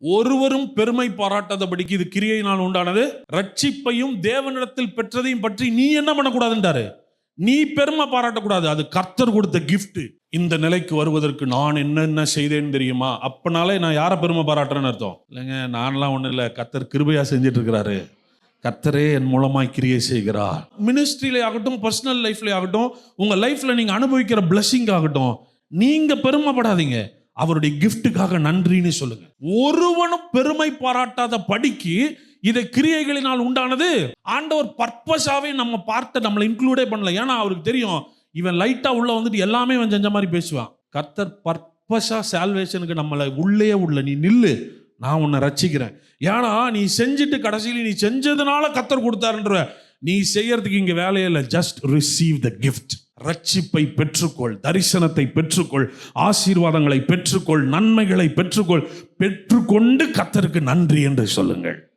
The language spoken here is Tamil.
ஒருவரும் பெருமை பாராட்டாதபடிக்கு இது கிரியையினால் உண்டானது. ரட்சிப்பையும் தேவனிடத்தில் பெற்றதையும் பற்றி நீ என்ன பண்ணக்கூடாதுன்றாரு. நீ பெருமை பாராட்டக்கூடாது. அது கர்த்தர் கொடுத்த கிஃப்ட் இந்த நிலைக்கு வருவதற்கு நான் என்னென்ன செய்தேன்னு தெரியுமா? அப்பனாலே நான் யாரை பெருமை பாராட்டுறேன்னு அர்த்தம்? இல்லைங்க நான்லாம் ஒன்றும் இல்லை. கர்த்தர் கிருபையா செஞ்சுட்டு இருக்கிறாரு கர்த்தரே என் மூலமாய் கிரியை செய்கிறார். மினிஸ்ட்ரியிலே ஆகட்டும் பர்சனல் லைஃப்ல ஆகட்டும் உங்க லைஃப்ல நீங்க அனுபவிக்கிற பிளஸ்ஸிங் ஆகட்டும் நீங்க பெருமைப்படாதீங்க. அவருடைய கிஃப்ட்டுக்காக நன்றின்னு சொல்லுங்க. ஒருவனும் பெருமை பாராட்டாத படிக்கு இதை கிரியைகளினால் உண்டானது. ஆண்டவர் பர்பஸாவே நம்ம பார்த்து நம்மளை இன்க்ளூடே பண்ணல. ஏன்னா அவருக்கு தெரியும் இவன் லைட்டா உள்ள வந்துட்டு எல்லாமே இவன் செஞ்ச மாதிரி பேசுவான். கர்த்தர் பர்பஸா சால்வேஷனுக்கு நம்மளை உள்ளே உள்ள நீ நில்லு நான் உன்னை ரசிக்கிறேன் ஏன்னா நீ செஞ்சுட்டு கடைசியில் நீ செஞ்சதுனால கத்தர் கொடுத்தாருன்ற நீ செய்யறதுக்கு இங்க வேலையே இல்லை. ஜஸ்ட் ரிசீவ் த கிஃப்ட் ரட்சிப்பை பெற்றுக்கொள் தரிசனத்தை பெற்றுக்கொள் ஆசீர்வாதங்களை பெற்றுக்கொள் நன்மைகளை பெற்றுக்கொள் பெற்றுக்கொண்டு கத்தருக்கு நன்றி என்று சொல்லுங்கள்.